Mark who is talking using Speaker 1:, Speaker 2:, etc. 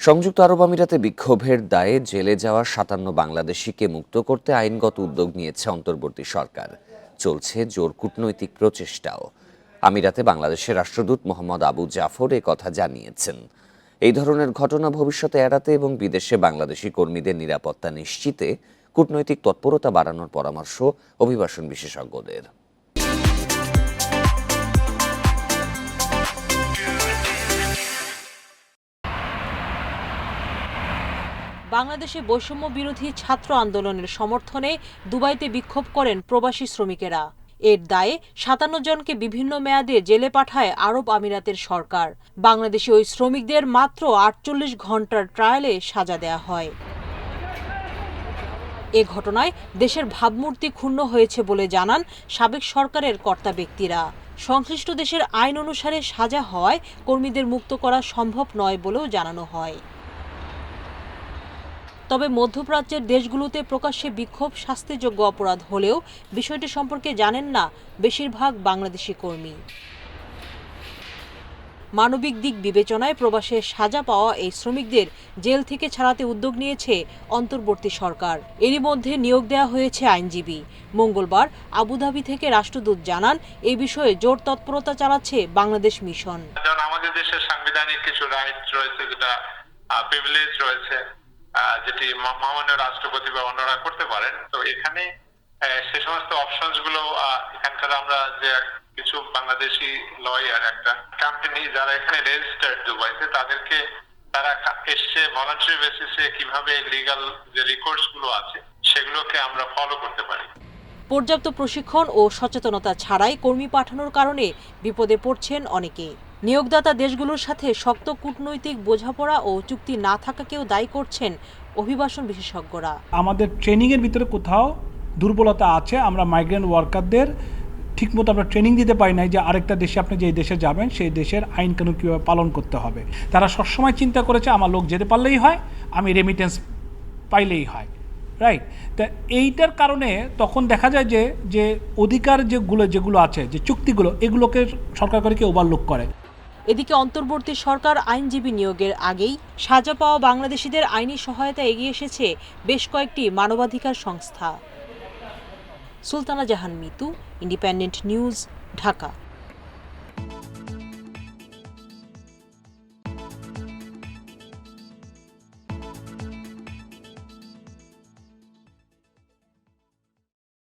Speaker 1: সংযুক্ত আরব আমিরাতে বিক্ষোভের দায়ে জেলে যাওয়া সাতান্ন বাংলাদেশিকে মুক্ত করতে আইনগত উদ্যোগ নিয়েছে অন্তর্বর্তী সরকার। চলছে জোর কূটনৈতিক প্রচেষ্টাও। আমিরাতে বাংলাদেশের রাষ্ট্রদূত মোহাম্মদ আবু জাফর এ কথা জানিয়েছেন। এই ধরনের ঘটনা ভবিষ্যতে এড়াতে এবং বিদেশে বাংলাদেশি কর্মীদের নিরাপত্তা নিশ্চিতে কূটনৈতিক তৎপরতা বাড়ানোর পরামর্শ অভিবাসন বিশেষজ্ঞদের।
Speaker 2: বাংলাদেশে বৈষম্য বিরোধী ছাত্র আন্দোলনের সমর্থনে দুবাইতে বিক্ষোভ করেন প্রবাসী শ্রমিকেরা। এর দায়ে সাতান্ন জনকে বিভিন্ন মেয়াদে জেলে পাঠায় আরব আমিরাতের সরকার। বাংলাদেশি ওই শ্রমিকদের মাত্র আটচল্লিশ ঘণ্টার ট্রায়ালে সাজা দেয়া হয়। এ ঘটনায় দেশের ভাবমূর্তি ক্ষুণ্ণ হয়েছে বলে জানান সাবেক সরকারের কর্তা ব্যক্তিরা। সংশ্লিষ্ট দেশের আইন অনুসারে সাজা হওয়ায় কর্মীদের মুক্ত করা সম্ভব নয় বলেও জানানো হয়। তবে মধ্যপ্রাচ্যের দেশগুলোতে প্রকাশ্যে বিক্ষোভ শাস্তিযোগ্য অপরাধ হলেও বিষয়টি সম্পর্কে জানেন না বেশিরভাগ বাংলাদেশি কর্মী। মানবিক দিক বিবেচনায় প্রবাসে সাজা পাওয়া এই শ্রমিকদের জেল থেকে ছাড়াতে উদ্যোগ নিয়েছে অন্তর্বর্তী সরকার। এরই মধ্যে নিয়োগ দেওয়া হয়েছে আইনজীবী। মঙ্গলবার আবুধাবি থেকে রাষ্ট্রদূত জানান এই বিষয়ে জোর তৎপরতা চালাচ্ছে বাংলাদেশ মিশন।
Speaker 3: আমাদের দেশের সাংবিধানিক কিছু রাইট রয়েছে, যেটা প্রিভিলেজ রয়েছে। যেটি মা- মাননীয় রাষ্ট্রপতি বা অন্যরা করতে পারেন। তো এখানে সে সমস্ত অপশনসগুলো এখানকার আমরা যে কিছু বাংলাদেশি লয়ার একটা কোম্পানি যারা এখানে রেজিস্টার্ড দুবাইতে, তাদেরকে তারা এসছে ভলান্টারি বেসিসে কীভাবে লিগাল যে রিকোর্সগুলো আছে, সেগুলোকে আমরা ফলো করতে পারি।
Speaker 2: পর্যাপ্ত প্রশিক্ষণ ও সচেতনতা ছাড়াই কর্মী পাঠানোর কারণে বিপদে পড়ছেন অনেকে নিয়োগদাতা দেশগুলোর সাথে শক্ত কূটনৈতিক বোঝাপড়া ও চুক্তি না থাকাকেও দায়ী করছেন অভিবাসন বিশেষজ্ঞরা।
Speaker 4: আমাদের ট্রেনিংয়ের ভিতরে কোথাও দুর্বলতা আছে, আমরা মাইগ্রেন্ট ওয়ার্কারদের ঠিকমতো আমরা ট্রেনিং দিতে পারি নাই যে আরেকটা দেশে আপনি যে দেশে যাবেন, সেই দেশের আইন কানুন কীভাবে পালন করতে হবে। তারা সবসময় চিন্তা করেছে, আমার লোক যেতে পারলেই হয়, আমি রেমিটেন্স পাইলেই হয় রাইট তা এইটার কারণে তখন দেখা যায় যে যে অধিকার যেগুলো যেগুলো আছে, যে চুক্তিগুলো, এগুলোকে সরকার করে কি ওভারলুক করে।
Speaker 2: এদিকে অন্তর্বর্তী সরকার আইনজীবী নিয়োগের আগেই সাজা পাওয়া বাংলাদেশিদের আইনি সহায়তা এগিয়ে এসেছে বেশ কয়েকটি মানবাধিকার সংস্থা। Sultana Jahan Mitu, independent news, Dhaka.